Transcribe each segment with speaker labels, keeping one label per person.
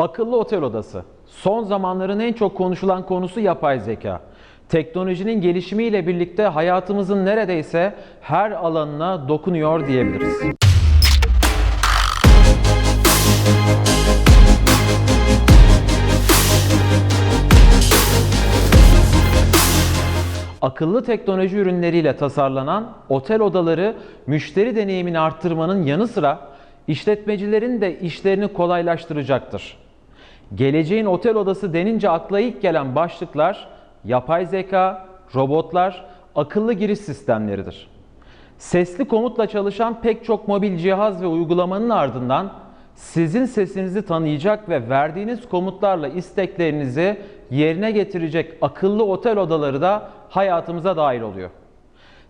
Speaker 1: Akıllı otel odası. Son zamanların en çok konuşulan konusu yapay zeka. Teknolojinin gelişimiyle birlikte hayatımızın neredeyse her alanına dokunuyor diyebiliriz. Akıllı teknoloji ürünleriyle tasarlanan otel odaları müşteri deneyimini arttırmanın yanı sıra işletmecilerin de işlerini kolaylaştıracaktır. Geleceğin otel odası denince akla ilk gelen başlıklar yapay zeka, robotlar, akıllı giriş sistemleridir. Sesli komutla çalışan pek çok mobil cihaz ve uygulamanın ardından sizin sesinizi tanıyacak ve verdiğiniz komutlarla isteklerinizi yerine getirecek akıllı otel odaları da hayatımıza dahil oluyor.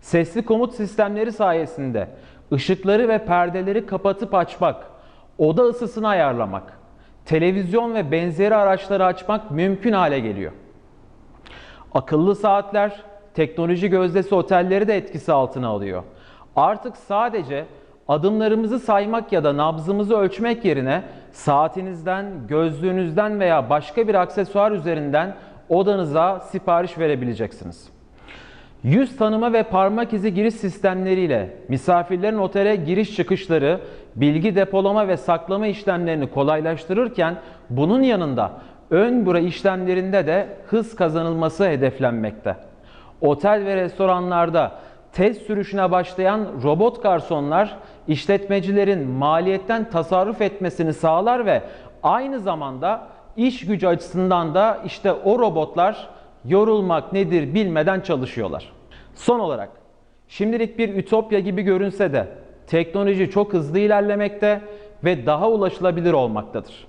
Speaker 1: Sesli komut sistemleri sayesinde ışıkları ve perdeleri kapatıp açmak, oda ısısını ayarlamak, televizyon ve benzeri araçları açmak mümkün hale geliyor. Akıllı saatler, teknoloji gözdesi otelleri de etkisi altına alıyor. Artık sadece adımlarımızı saymak ya da nabzımızı ölçmek yerine saatinizden, gözlüğünüzden veya başka bir aksesuar üzerinden odanıza sipariş verebileceksiniz. Yüz tanıma ve parmak izi giriş sistemleriyle misafirlerin otele giriş çıkışları, bilgi depolama ve saklama işlemlerini kolaylaştırırken bunun yanında ön büro işlemlerinde de hız kazanılması hedeflenmekte. Otel ve restoranlarda test sürüşüne başlayan robot garsonlar işletmecilerin maliyetten tasarruf etmesini sağlar ve aynı zamanda iş gücü açısından da işte o robotlar yorulmak nedir bilmeden çalışıyorlar. Son olarak, şimdilik bir ütopya gibi görünse de teknoloji çok hızlı ilerlemekte ve daha ulaşılabilir olmaktadır.